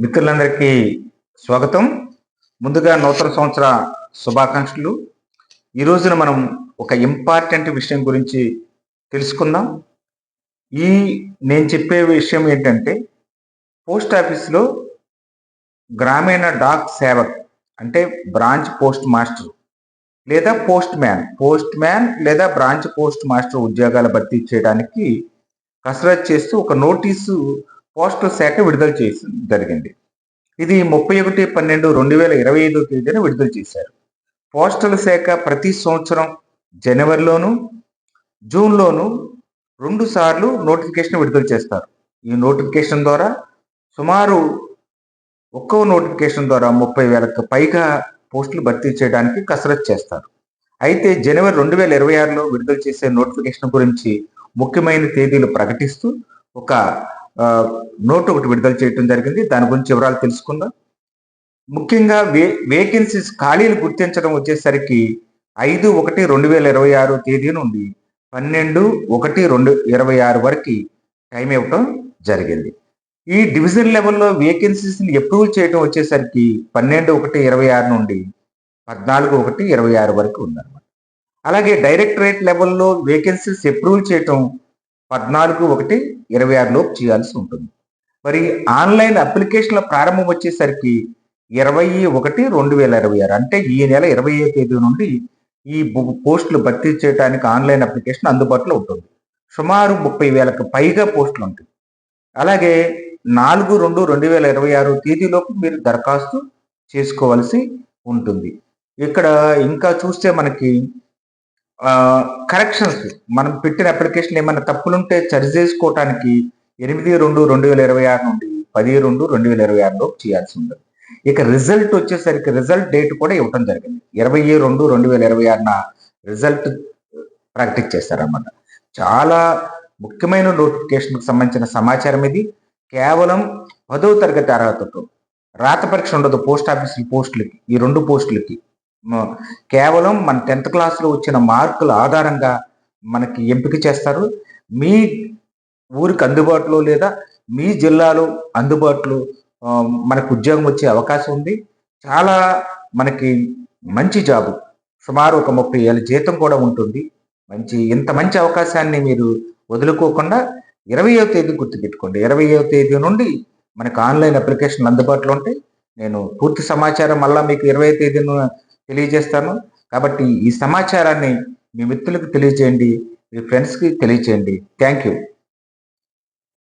మిత్రులందరికీ స్వాగతం. ముందుగా నూతన సంవత్సర శుభాకాంక్షలు. ఈ రోజున మనం ఒక ఇంపార్టెంట్ విషయం గురించి తెలుసుకుందాం. ఈ నేను చెప్పే విషయం ఏంటంటే పోస్ట్ ఆఫీస్లో గ్రామీణ డాక్ సేవక్ అంటే బ్రాంచ్ పోస్ట్ మాస్టర్ లేదా పోస్ట్ మ్యాన్. పోస్ట్ మ్యాన్ లేదా బ్రాంచ్ పోస్ట్ మాస్టర్ ఉద్యోగాల భర్తీ చేయడానికి కసరత్ చేస్తూ ఒక నోటీసు పోస్టల్ శాఖ విడుదల చేసి జరిగింది. ఇది ముప్పై ఒకటి పన్నెండు రెండు వేల ఇరవై ఐదో తేదీన విడుదల చేశారు. పోస్టల్ శాఖ ప్రతి సంవత్సరం జనవరిలోను జూన్లోను రెండు సార్లు నోటిఫికేషన్ విడుదల చేస్తారు. ఈ నోటిఫికేషన్ ద్వారా సుమారు ఒక్కో నోటిఫికేషన్ ద్వారా ముప్పై వేలకు పైగా పోస్టులు భర్తీ చేయడానికి కసరత్ చేస్తారు. అయితే జనవరి రెండు వేల ఇరవై ఆరులో విడుదల చేసే నోటిఫికేషన్ గురించి ముఖ్యమైన తేదీలు ప్రకటిస్తూ ఒక నోట్ ఒకటి విడుదల చేయడం జరిగింది. దాని గురించి వివరాలు తెలుసుకుందాం. ముఖ్యంగా వే వేకెన్సీస్ ఖాళీలు గుర్తించడం వచ్చేసరికి ఐదు ఒకటి రెండు వేల ఇరవై ఆరు తేదీ నుండి పన్నెండు ఒకటి రెండు ఇరవై ఆరు వరకు టైం ఇవ్వటం జరిగింది. ఈ డివిజన్ లెవెల్లో వేకెన్సీస్ని అప్రూవ్ చేయడం వచ్చేసరికి పన్నెండు ఒకటి ఇరవై ఆరు నుండి పద్నాలుగు ఒకటి ఇరవై ఆరు వరకు ఉందన్నమాట. అలాగే డైరెక్టరేట్ లెవెల్లో వేకెన్సీస్ అప్రూవ్ చేయటం పద్నాలుగు ఒకటి ఇరవై ఆరులోపు చేయాల్సి ఉంటుంది. మరి ఆన్లైన్ అప్లికేషన్ల ప్రారంభం వచ్చేసరికి ఇరవై ఒకటి రెండు వేల ఇరవై ఆరు అంటే ఈ నెల ఇరవై తేదీ నుండి ఈ బు- పోస్టులు భర్తీ చేయడానికి ఆన్లైన్ అప్లికేషన్ అందుబాటులో ఉంటుంది. సుమారు ముప్పై వేలకు పైగా పోస్టులు ఉంటాయి. అలాగే నాలుగు రెండు రెండు వేల ఇరవై ఆరు తేదీలోపు మీరు దరఖాస్తు చేసుకోవాల్సి ఉంటుంది. ఇక్కడ ఇంకా చూస్తే మనకి కరెక్షన్స్ మనం పెట్టిన అప్లికేషన్ ఏమైనా తప్పులుంటే సరి చేసుకోవటానికి ఎనిమిది రెండు రెండు వేల ఇరవై ఆరు నుండి పది రెండు రెండు వేల ఇరవై ఆరులో చేయాల్సి ఉంది ఇక రిజల్ట్ వచ్చేసరికి రిజల్ట్ డేట్ కూడా ఇవ్వటం జరిగింది. ఇరవై రెండు రెండు వేల ఇరవై ఆరున రిజల్ట్ ప్రాక్టీస్ చేస్తారన్నమాట. చాలా ముఖ్యమైన నోటిఫికేషన్కి సంబంధించిన సమాచారం ఇది. కేవలం పదవ తరగతి అర్హతతో రాత పరీక్ష ఉండదు పోస్ట్ ఆఫీస్ పోస్టులకి ఈ రెండు పోస్టులకి. కేవలం మన టెన్త్ క్లాస్లో వచ్చిన మార్కుల ఆధారంగా మనకి ఎంపిక చేస్తారు. మీ ఊరికి అందుబాటులో లేదా మీ జిల్లాలో అందుబాటులో మనకు ఉద్యోగం వచ్చే అవకాశం ఉంది. చాలా మనకి మంచి జాబు. సుమారు ఒక ముప్పై ఏళ్ళ జీతం కూడా ఉంటుంది. మంచి ఇంత మంచి అవకాశాన్ని మీరు వదులుకోకుండా ఇరవయో తేదీ గుర్తుపెట్టుకోండి. ఇరవయో తేదీ నుండి మనకు ఆన్లైన్ అప్లికేషన్ అందుబాటులో ఉంటాయి. నేను పూర్తి సమాచారం మళ్ళా మీకు ఇరవై తేదీన తెలియజేస్తాను. కాబట్టి ఈ సమాచారాన్ని మీ మిత్రులకు తెలియజేయండి మీ ఫ్రెండ్స్కి తెలియజేయండి. Thank you